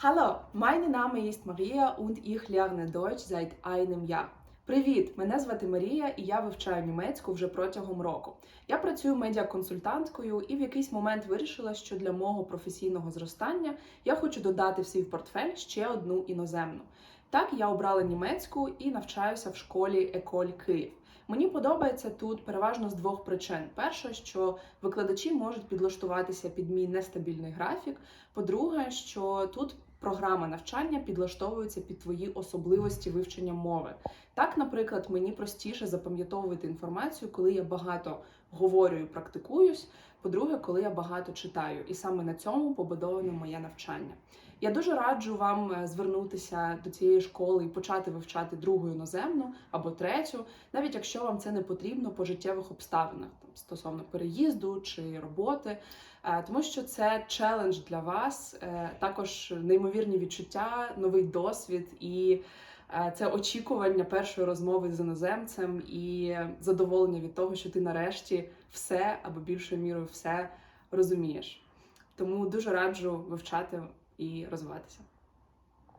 Hallo, mein Name ist Maria und ich lerne Deutsch seit einem Jahr. Привіт! Мене звати Марія, і я вивчаю німецьку вже протягом року. Я працюю медіаконсультанткою і в якийсь момент вирішила, що для мого професійного зростання я хочу додати в свій портфель ще одну іноземну. Так, я обрала німецьку і навчаюся в школі Еколь Київ. Мені подобається тут переважно з двох причин: перше, що викладачі можуть підлаштуватися під мій нестабільний графік. По-друге, що тут програма навчання підлаштовується під твої особливості вивчення мови. Так, наприклад, мені простіше запам'ятовувати інформацію, коли я багато говорю і практикуюсь. По-друге, коли я багато читаю, і саме на цьому побудоване моє навчання. Я дуже раджу вам е, звернутися до цієї школи і почати вивчати другу іноземну або третю, навіть якщо вам це не потрібно по життєвих обставинах, там стосовно переїзду чи роботи, Е, тому що це челендж для вас, е, також неймовірні відчуття, новий досвід і. е, Це очікування першої розмови з іноземцем і задоволення від того, що ти нарешті все або більшою мірою все розумієш. Тому дуже раджу вивчати і розвиватися.